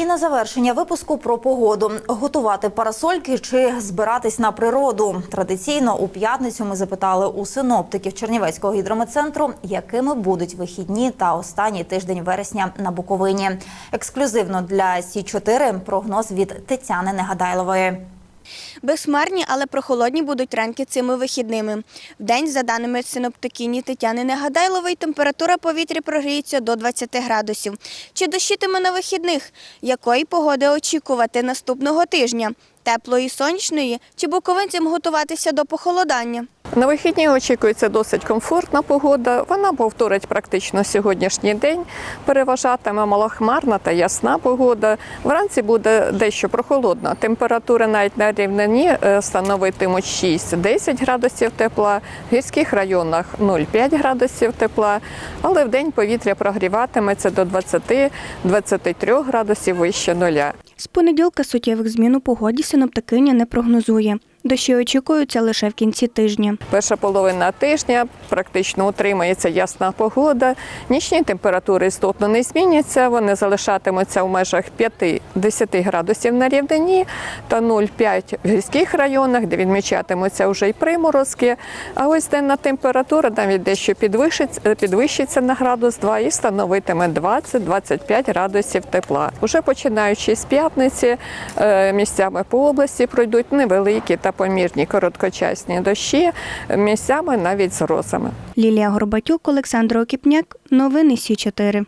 І на завершення випуску про погоду: готувати парасольки чи збиратись на природу. Традиційно у п'ятницю ми запитали у синоптиків Чернівецького гідрометцентру, якими будуть вихідні та останній тиждень вересня на Буковині. Ексклюзивно для Сі 4 прогноз від Тетяни Негадайлової. Безхмарні, але прохолодні будуть ранки цими вихідними. В день, за даними синоптикині Тетяни Негадайлової, температура повітря прогріється до 20 градусів. Чи дощитиме на вихідних? Якої погоди очікувати наступного тижня? Теплої, сонячної? Чи буковинцям готуватися до похолодання? На вихідні очікується досить комфортна погода. Вона повторить практично сьогоднішній день. Переважатиме малохмарна та ясна погода. Вранці буде дещо прохолодна. Температура навіть на рівнині е, становитимуть 6-10 градусів тепла, в гірських районах 0,5 градусів тепла, але в день повітря прогріватиметься до 20-23 градусів вище нуля. З понеділка суттєвих змін у погоді синоптикиня не прогнозує. Дощі очікуються лише в кінці тижня. Перша половина тижня практично утримається ясна погода. Нічні температури істотно не зміняться. Вони залишатимуться в межах 5-10 градусів на рівнині та 0,5 в гірських районах, де відмічатимуться вже й приморозки. А ось денна температура навіть дещо підвищиться, підвищиться на градус 2 і становитиме 20-25 градусів тепла. Уже починаючи з п'ятниці, е, місцями по області пройдуть невеликі та помірні короткочасні дощі, місцями навіть з грозами. Лілія Горбатюк, Олександр Окіпняк. Новини Сі 4